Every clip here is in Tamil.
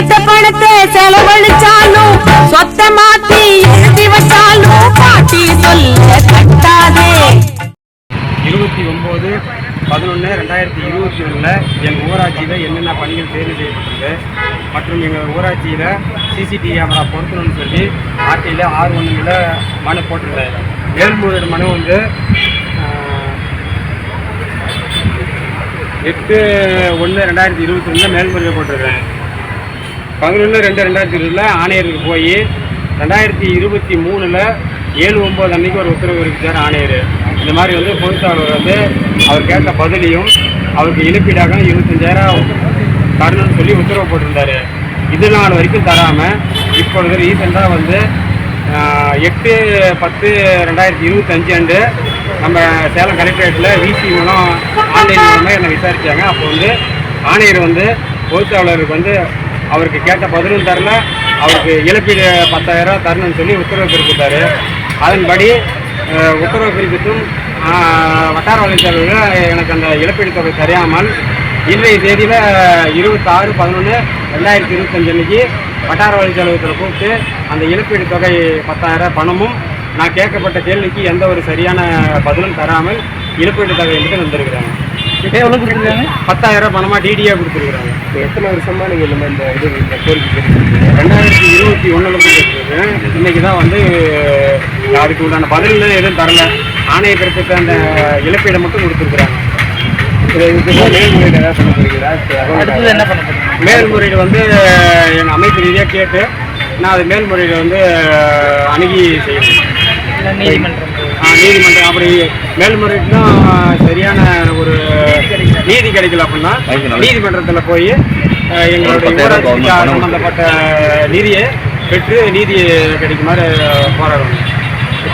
சேர்த்த பணத்தை செலவழிச்சாலும் சொத்த மாத்தி எழுதி வச்சாலும் பாட்டி சொல்ல கட்டாதே. இருபத்தி ஒம்பது பதினொன்று ரெண்டாயிரத்தி இருபத்தி ஒன்றில் எங்கள் ஊராட்சியில் என்னென்ன பணிகள் தேர்வு செய்யப்பட்டிருக்கு மற்றும் எங்கள் ஊராட்சியில் சிசிடிவி கேமரா பொருத்தணும்னு சொல்லி ஆர்டியில் ஆறு ஒன்றில் மனு போட்டிருந்தேன் மேல்முறையீடு மனு வந்து எட்டு ஒன்று ரெண்டாயிரத்தி இருபத்தி ஒன்றில் மேல்முறையில் போட்டிருக்கேன் பதினொன்று ரெண்டு ரெண்டாயிரத்தி இருபதில் ஆணையருக்கு போய் ரெண்டாயிரத்தி இருபத்தி மூணில் ஏழு ஒம்பது அன்னைக்கு ஒரு உத்தரவு இருக்கார் ஆணையர். இந்த மாதிரி வந்து பொதுச்சாளர் வந்து அவர் கேட்ட பதிலையும் அவருக்கு இழப்பீடாக இருபத்தஞ்சாயிரம் தரணும்னு சொல்லி உத்தரவு போட்டிருந்தாரு. இது நாள் வரைக்கும் தராமல் இப்பொழுது ரீசெண்டாக வந்து எட்டு பத்து ரெண்டாயிரத்தி இருபத்தஞ்சு அண்டு நம்ம சேலம் கலெக்டரேட்டில் விசி மூலம் ஆன்லைன் மூலமாக என்னை விசாரித்தாங்க அப்போ வந்து ஆணையர் வந்து பொதுச்சாளருக்கு வந்து அவருக்கு கேட்ட பதிலும் தரல. அவருக்கு இழப்பீடு பத்தாயிரம் தரணும்னு சொல்லி உத்தரவு பிறப்பித்தார். அதன்படி உத்தரவு பிறப்பித்தும் வட்டார வளர்ச்சியாளர்கள் எனக்கு அந்த இழப்பீடு தொகை தெரியாமல் இன்றைய தேதியில் இருபத்தாறு பதினொன்று ரெண்டாயிரத்தி இருபத்தஞ்சு அன்னைக்கு வட்டார வலைத்தளத்தில் கூப்பிட்டு அந்த இழப்பீடு தொகை பத்தாயிரம் பணமும் நான் கேட்கப்பட்ட கேள்விக்கு எந்த ஒரு சரியான பதிலும் தராமல் இழப்பீடு தொகை என்று வந்திருக்கிறாங்க எவ்வளோ கொடுத்துருக்காங்க? பத்தாயிரம் பணமாக டிடியாக கொடுத்துருக்குறாங்க. எத்தனை வருஷமா நீங்கள் இந்த இந்த இது இந்த கோரிக்கை ரெண்டாயிரத்தி இருபத்தி ஒன்றில் கொடுத்துருக்கேன் இன்னைக்கு தான் வந்து அதுக்கு உண்டான பதில் எதுவும் தரல. ஆணைய பிறப்பித்த அந்த இழப்பீடை மட்டும் கொடுத்துருக்குறாங்க. இதுக்கு மேல்முறையீடு ஏதாவது பண்ண அடுத்தது என்ன பண்ண மேல்முறையீடு வந்து எங்கள் அமைப்பு ரீதியாக கேட்டு நான் அது மேல்முறையீடு வந்து அணுகி செய்யணும். நீதிமன்றம். நீதிமன்றம் அப்படி மேல்முறையீடுலாம் சரியான ஒரு நீதி கிடைக்கல அப்படின்னா நீதிமன்றத்தில் போய் எங்களுடைய ஊராட்சிக்கு சம்பந்தப்பட்ட நிதியை பெற்று நீதி கிடைக்குமாறு போராடணும்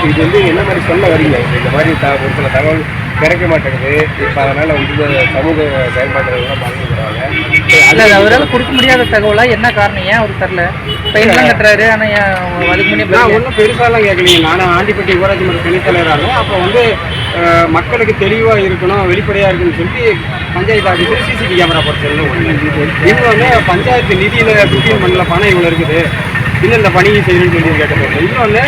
இது வந்து என்ன மாதிரி சொல்ல வரீங்க? இந்த மாதிரி த ஒரு சில தகவல் கிடைக்க மாட்டேங்குது. இப்போ அதனால் வந்து சமூக செயல்பாடுகள்லாம் பாதிக்கிறாங்க இல்ல அது அவரால் கொடுக்க முடியாத தகவலா என்ன காரணம்? ஏன் அவர் தரல? பையன்லாம் கட்டுறாரு ஆனா ஏன் அதுக்கு முன்னே நான் ஒன்றும் பெருசாலாம் கேட்கலீங்க நான் ஆண்டிப்பட்டி ஊராட்சி மன்ற துணைத்தலைவராக அப்போ வந்து மக்களுக்கு தெளிவாக இருக்கணும் வெளிப்படையாக இருக்குன்னு சொல்லி பஞ்சாயத்து ஆஃபீஸில் சிசிடிவி கேமரா பொறுத்தவரை இன்னொன்று பஞ்சாயத்து நிதியில் புக்கிங் பண்ணல பணம் இவ்வளோ இருக்குது. இன்னும் இந்த பணியை செய்யணும்னு சொல்லி கேட்டப்போ இன்னொன்று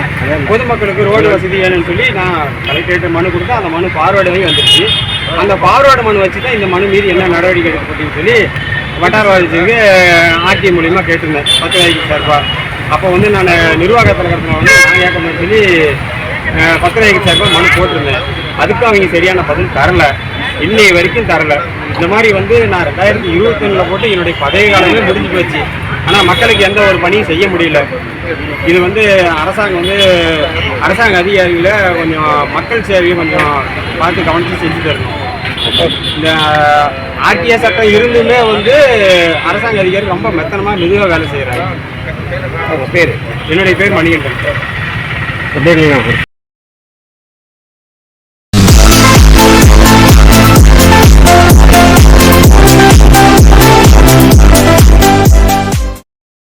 பொதுமக்களுக்கு ரோடு வசதி வேணும்னு சொல்லி நான் கலெக்டரேட் மனு கொடுத்தா அந்த மனு ஆகி வந்துருச்சு. அந்த பார்வேர்டு மனு வச்சு தான் இந்த மனு மீது என்ன நடவடிக்கை எடுக்கப்பட்டுன்னு சொல்லி வட்டார வாரிசுக்கு ஆர்டி மூலியமாக கேட்டிருந்தேன். பத்து வயதுக்கு சார்பா. அப்போ வந்து நான் நிர்வாகத்தில் இருக்கிறவங்க வந்து நான் கேட்கணும்னு சொல்லி அஹ், பத்து சார்பாக மனு போட்டிருந்தேன். அதுக்கும் அவங்க சரியான பதில் தரலை. இன்னைய வரைக்கும் தரல. இந்த மாதிரி வந்து நான் ரெண்டாயிரத்தி இருபத்தொன்னில் போட்டு என்னுடைய பதவி காலமே முடிஞ்சு போச்சு. ஆனால் மக்களுக்கு எந்த ஒரு பணியும் செய்ய முடியல. இது வந்து அரசாங்கம் வந்து அரசாங்க அதிகாரிகளை கொஞ்சம் மக்கள் சேவையை கொஞ்சம் பார்த்து கவனித்து செஞ்சு தரணும். இந்த ஆர்டிஏ சட்டம் இருந்துமே வந்து அரசாங்க அதிகாரி ரொம்ப மெத்தனமாக மெதுவாக வேலை செய்கிறாங்க பேர்? என்னுடைய பேர் மணிகண்டன்.